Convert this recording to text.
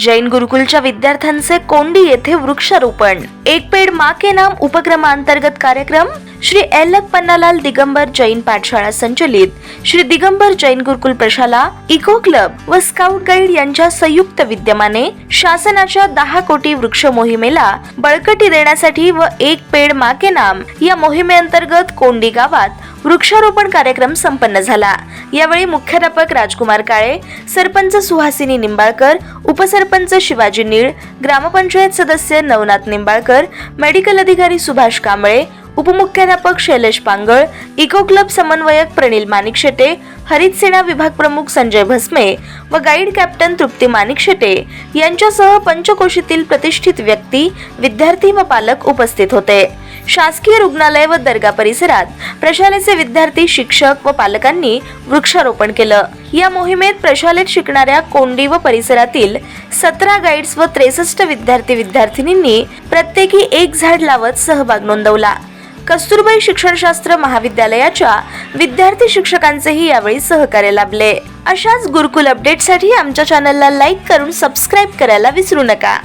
जैन गुरुकुलच्या विद्यार्थ्यांचे कोंडी येथे वृक्षारोपण. एक पेड मा के नाम उपक्रमांतर्गत कार्यक्रम श्री एलक पन्नालाल दिगंबर जैन पाठशाळा संचलित. श्री दिगंबर जैन गुरुकुल प्रशाला इको क्लब व स्काउट गाईड यांच्या संयुक्त विद्यमाने शासनाच्या दहा कोटी वृक्ष मोहिमेला बळकटी देण्यासाठी व एक पेड माके नाम या मोहिमेअंतर्गत कोंडी गावात वृक्षारोपण कार्यक्रम संपन्न झाला. यावेळी मुख्याध्यापक राजकुमार काळे सरपंच सुहासिनी निंबाळकर उपसरपंच शिवाजी नीळ ग्रामपंचायत सदस्य नवनाथ निंबाळकर मेडिकल अधिकारी सुभाष कांबळे उपमुख्याध्यापक शैलेश पांगळ इको क्लब समन्वयक प्रणिल मानिकशेटे हरित सेना विभाग प्रमुख संजय भस्मे व गाईड कॅप्टन तृप्ती मानिकशेटे यांच्यासह पंचकोशीतील प्रतिष्ठित व्यक्ती विद्यार्थी व पालक उपस्थित होते. शासकीय रुग्णालय व दर्गा परिसरात प्रशालेचे विद्यार्थी शिक्षक व पालकांनी वृक्षारोपण केलं. या मोहिमेत प्रशालेत शिकणाऱ्या कोंडी व परिसरातील सतरा गाईड्स व त्रेसष्ट विद्यार्थी विद्यार्थिनींनी प्रत्येकी एक झाड लावत सहभाग नोंदवला. कस्तुरबाई शिक्षणशास्त्र महाविद्यालयाच्या विद्यार्थी शिक्षकांचेही यावेळी सहकार्य लाभले. अशाच गुरुकुल अपडेटसाठी आमच्या चॅनलला लाईक करून सबस्क्राईब करायला विसरू नका.